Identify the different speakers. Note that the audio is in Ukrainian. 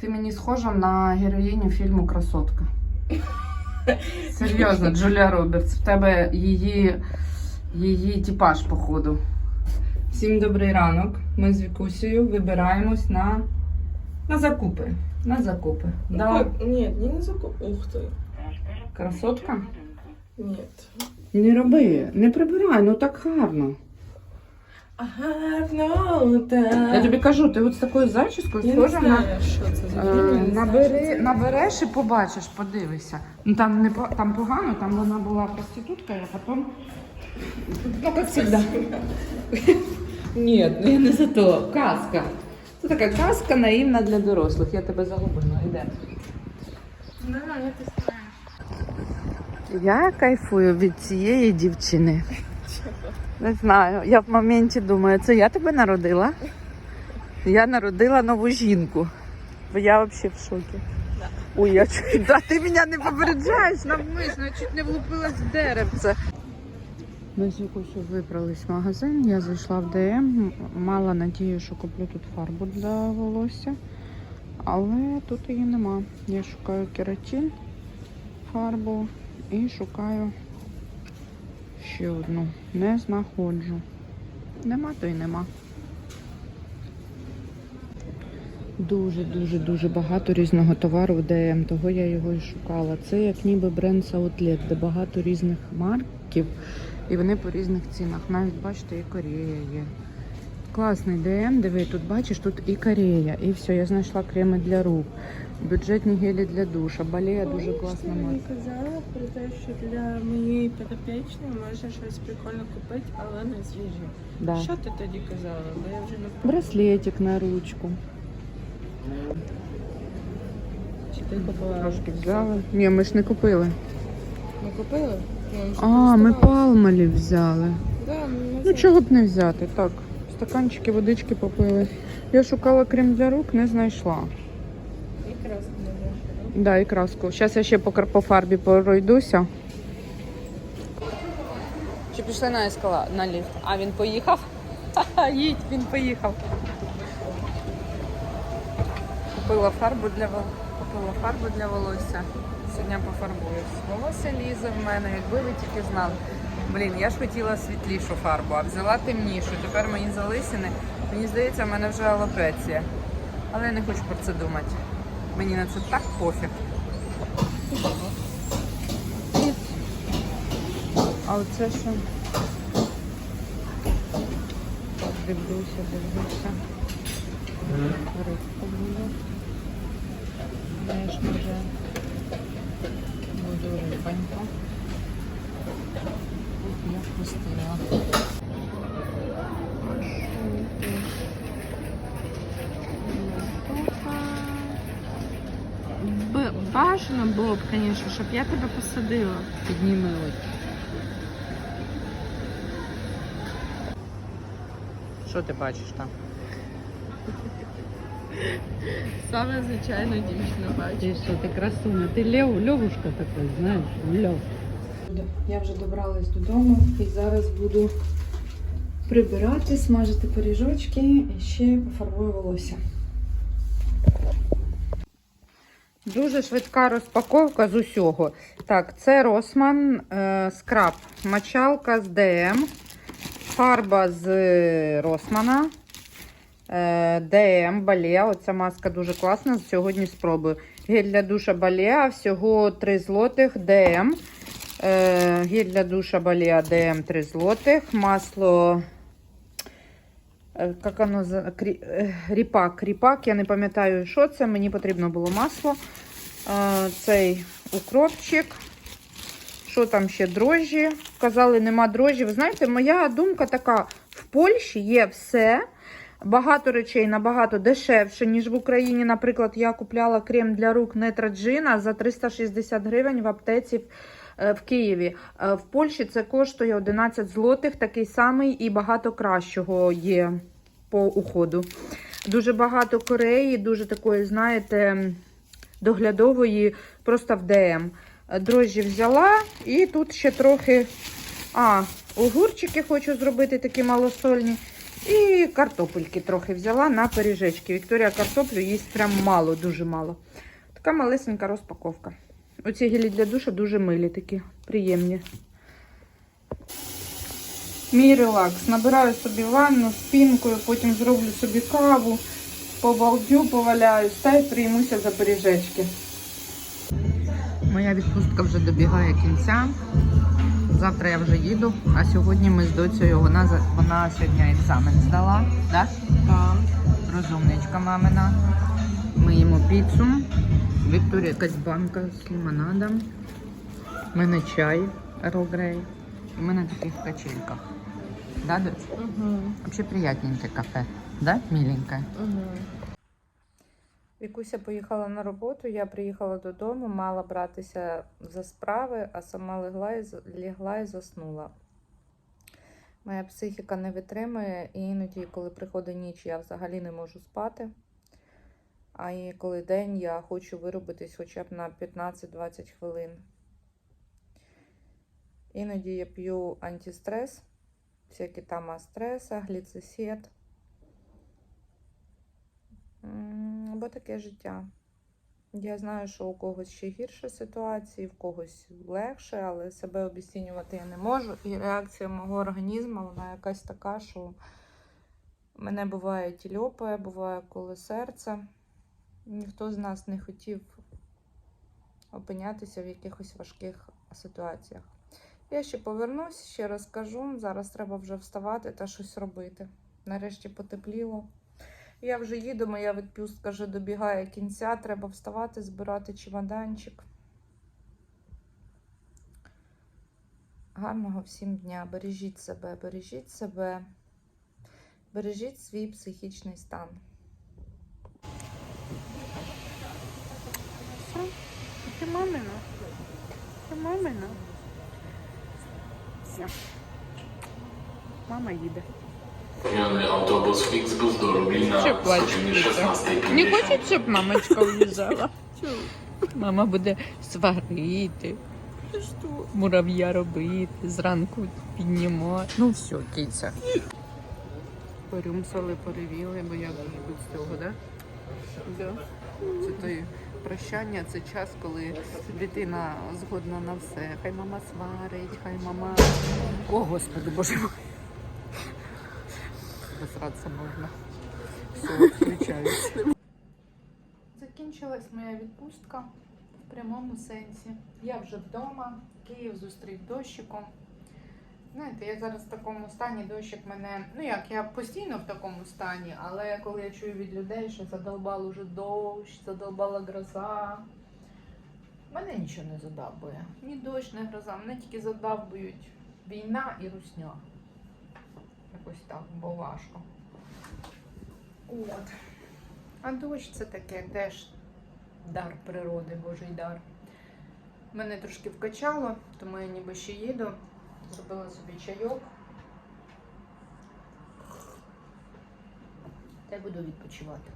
Speaker 1: Ти мені схожа на героїню фільму Красотка. Серйозно, Джулія Робертс. В тебе її, її типаж, походу. Всім добрий ранок. Ми з Вікусею вибираємось на, на закупи. На закупи. Да.
Speaker 2: Как? Нет, не на закуп. Ух ты.
Speaker 1: Красотка?
Speaker 2: Нет.
Speaker 1: Не роби, не прибирай, ну так гарно.
Speaker 2: Гарно, так.
Speaker 1: Я тобі кажу, ти от з такою зачіскою
Speaker 2: Я не
Speaker 1: схожа на.
Speaker 2: знаю, що це за
Speaker 1: Е, Набери, набереш і побачиш, подивися. Ну там не по- там погано, там вона була проституткою, а потім. Ну, як завжди. Ні, ну я не за то. Казка. Це така казка наївна для дорослих. Я тебе загубила. Йде.
Speaker 2: Я
Speaker 1: кайфую від цієї дівчини. Не знаю. Я в моменті думаю, це я тебе народила. Я народила нову жінку. Бо я взагалі в шокі. Ой, я чуть, да, ти мене не попереджаєш навмисно, я чуть не влупилась в деревце. Ми з якось вибрались в магазин, я зайшла в ДМ, мала надію, що куплю тут фарбу для волосся, але тут її нема. Я шукаю кератин, фарбу і шукаю ще одну. Не знаходжу. Нема, то й нема. Дуже, дуже, дуже багато різного товару в ДМ, того я його і шукала. Це як ніби бренд Outlet, де багато різних марків і вони по різних цінах. Навіть бачите, і Корея є. Класний ДМ, диви, тут бачиш, тут і Корея, і все, я знайшла креми для рук, бюджетні гелі для душа, балея дуже класна марка.
Speaker 2: мені казала про те, що для моєї підопічної можна щось прикольне купити, але не їжі.
Speaker 1: Да.
Speaker 2: Що ти тоді казала? Бо я вже не
Speaker 1: Браслетик на ручку.
Speaker 2: Чи ти купила?
Speaker 1: Трошки взяли. Ні, ми ж не купили.
Speaker 2: Ми купили? Ну,
Speaker 1: А, ми палмалі взяли.
Speaker 2: Да, ми
Speaker 1: Ну чого б не взяти? Так, стаканчики водички попили. Я шукала крем для рук, не знайшла. Да, і краску. Зараз я ще по, по фарбі пройдуся. Чи пішли на ескала на ліфт? А він поїхав? Ха-ха, їдь, він поїхав. Купила фарбу для купила фарбу для волосся. Сьогодні пофарбуюсь. Волосся лізе в мене, якби ви тільки знали. Блін, я ж хотіла світлішу фарбу, а взяла темнішу. Тепер мої залисини. Мені здається, в мене вже алопеція. Але я не хочу про це думати. Мені на це так пофіг. А оце що? Дивлюся, дивлюся. Рибку буду. Теж вже буду рибоньку. Тут я пустила.
Speaker 3: Бажано було б, звісно, щоб я тебе посадила.
Speaker 1: Підніми ось. Що ти бачиш там?
Speaker 3: Саме звичайно дівчину бачу.
Speaker 4: Ти що, ти красуня? Ти лев, льовушка така, знаєш, льов.
Speaker 1: Я вже добралась додому і зараз буду прибирати, смажити пиріжочки і ще пофарбую волосся. Дуже швидка розпаковка з усього. Так, це Росман е, скраб, мочалка з ДМ, фарба з Росмана, е, ДМ, Балеа. Оця маска дуже класна. Сьогодні спробую. Гель для душа Балеа, всього 3 злотих ДМ. Е, гель для душа Балеа ДМ 3 злотих. Масло. Е, Як воно за е, ріпак. Ріпак, я не пам'ятаю, що це. Мені потрібно було масло. Е, Цей укропчик. Що там ще дрожжі? Казали, нема дрожжі. Ви знаєте, моя думка така: в Польщі є все. Багато речей набагато дешевше, ніж в Україні. Наприклад, я купляла крем для рук Нетраджина за 360 гривень в аптеці е, в Києві. Е, В Польщі це коштує 11 злотих, такий самий і багато кращого є по уходу. Дуже багато Кореї, дуже такої, знаєте, доглядової, просто в ДМ. Е, Дрожжі взяла і тут ще трохи. А, огурчики хочу зробити такі малосольні. І картопельки трохи взяла на пиріжечки. Вікторія картоплю їсть прям мало, дуже мало. Така малесенька розпаковка. Оці гелі для душу дуже милі такі, приємні. Мій релакс. Набираю собі ванну з пінкою, потім зроблю собі каву, побалдю, поваляюсь та й приймуся за пиріжечки. Моя відпустка вже добігає кінця. Завтра я вже їду, а сьогодні ми з доцею, вона, вона сьогодні екзамен здала, да?
Speaker 2: Так.
Speaker 1: Розумничка мамина. Ми їмо піцу. Вікторія якась банка з лимонадом. У мене чай Earl Grey. Ми на таких качельках. Да, доць?
Speaker 2: Угу.
Speaker 1: Взагалі приятненьке кафе. Да? Міленьке.
Speaker 2: Угу.
Speaker 1: Вікуся поїхала на роботу, я приїхала додому, мала братися за справи, а сама легла і, лягла і заснула. Моя психіка не витримує, і іноді, коли приходить ніч, я взагалі не можу спати. А і коли день, я хочу виробитись хоча б на 15-20 хвилин. Іноді я п'ю антистрес, всякі там астреса, гліцисет. Бо таке життя. Я знаю, що у когось ще гірше ситуації, в когось легше, але себе обіцінювати я не можу. І реакція мого організму, вона якась така, що мене буває тільопає, буває коло серця. Ніхто з нас не хотів опинятися в якихось важких ситуаціях. Я ще повернусь, ще розкажу. Зараз треба вже вставати та щось робити. Нарешті потепліло. Я вже їду, моя відпустка вже добігає кінця. Треба вставати, збирати чемоданчик. Гарного всім дня. Бережіть себе, бережіть себе, бережіть свій психічний стан.
Speaker 3: Ти мамина. Ти мамина. Все. Мама їде.
Speaker 5: Lublina
Speaker 3: Czy
Speaker 5: w
Speaker 3: płaci
Speaker 5: godzinie
Speaker 3: widzę?
Speaker 5: 16.50.
Speaker 3: Не хочуть, щоб мамочка уїжджала. Мама буде сварити, мурав'я робити, зранку піднімати. Ну все, киця. Порюмсали, поревіли, бо як без цього, да? Да. Це той прощання, це час, коли дитина згодна на все. Хай мама сварить, хай мама. О, господи, боже мой. Посратися можна. Все, включаюсь.
Speaker 1: Закінчилась моя відпустка в прямому сенсі. Я вже вдома, Київ зустрів дощиком. Знаєте, я зараз в такому стані, дощик мене. Ну як, я постійно в такому стані, але коли я чую від людей, що задолбав уже дощ, задолбала гроза. Мене нічого не задавбує. Ні дощ, ні гроза. Мене тільки задавбують війна і русня. Якось так, бо важко. От. А дощ це таке теж дар природи, Божий дар. Мене трошки вкачало, тому я ніби ще їду. Зробила собі чайок. Та й буду відпочивати.